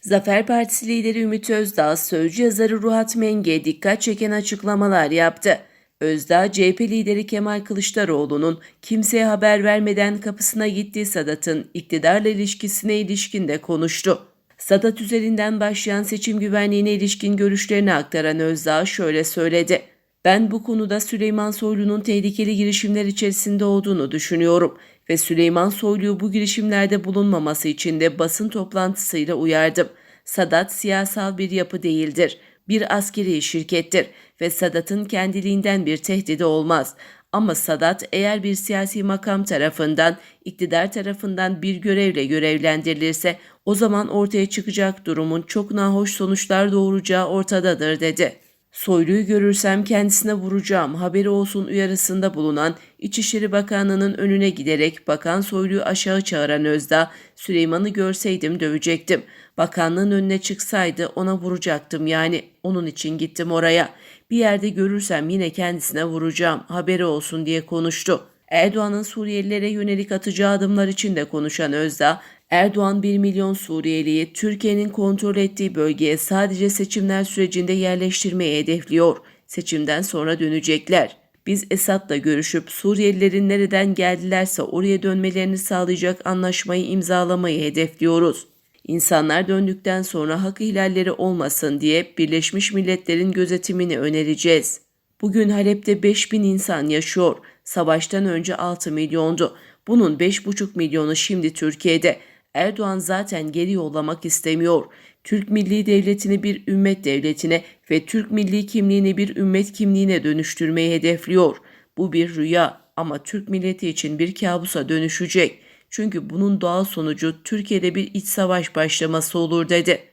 Zafer Partisi lideri Ümit Özdağ, sözcü yazarı Ruhat Menge dikkat çeken açıklamalar yaptı. Özdağ, CHP lideri Kemal Kılıçdaroğlu'nun kimseye haber vermeden kapısına gittiği Sadat'ın iktidarla ilişkisine ilişkin de konuştu. Sadat üzerinden başlayan seçim güvenliğine ilişkin görüşlerini aktaran Özdağ şöyle söyledi. Ben bu konuda Süleyman Soylu'nun tehlikeli girişimler içerisinde olduğunu düşünüyorum ve Süleyman Soylu'yu bu girişimlerde bulunmaması için de basın toplantısıyla uyardım. Sadat siyasal bir yapı değildir. Bir askeri şirkettir ve Sadat'ın kendiliğinden bir tehdidi olmaz. Ama Sadat eğer bir siyasi makam tarafından, iktidar tarafından bir görevle görevlendirilirse o zaman ortaya çıkacak durumun çok nahoş sonuçlar doğuracağı ortadadır dedi. Soylu'yu görürsem kendisine vuracağım haberi olsun uyarısında bulunan İçişleri Bakanlığı'nın önüne giderek Bakan Soylu'yu aşağı çağıran Özdağ, Süleyman'ı görseydim dövecektim. Bakanlığın önüne çıksaydı ona vuracaktım yani onun için gittim oraya. Bir yerde görürsem yine kendisine vuracağım haberi olsun diye konuştu. Erdoğan'ın Suriyelilere yönelik atacağı adımlar için de konuşan Özdağ, Erdoğan 1 milyon Suriyeliyi Türkiye'nin kontrol ettiği bölgeye sadece seçimler sürecinde yerleştirmeyi hedefliyor. Seçimden sonra dönecekler. Biz Esad'la görüşüp Suriyelilerin nereden geldilerse oraya dönmelerini sağlayacak anlaşmayı imzalamayı hedefliyoruz. İnsanlar döndükten sonra hak ihlalleri olmasın diye Birleşmiş Milletler'in gözetimini önereceğiz. Bugün Halep'te 5000 insan yaşıyor. Savaştan önce 6 milyondu. Bunun 5,5 milyonu şimdi Türkiye'de. Erdoğan zaten geri yollamak istemiyor. Türk Milli Devleti'ni bir ümmet devletine ve Türk milli kimliğini bir ümmet kimliğine dönüştürmeyi hedefliyor. Bu bir rüya ama Türk milleti için bir kabusa dönüşecek. Çünkü bunun doğal sonucu Türkiye'de bir iç savaş başlaması olur dedi.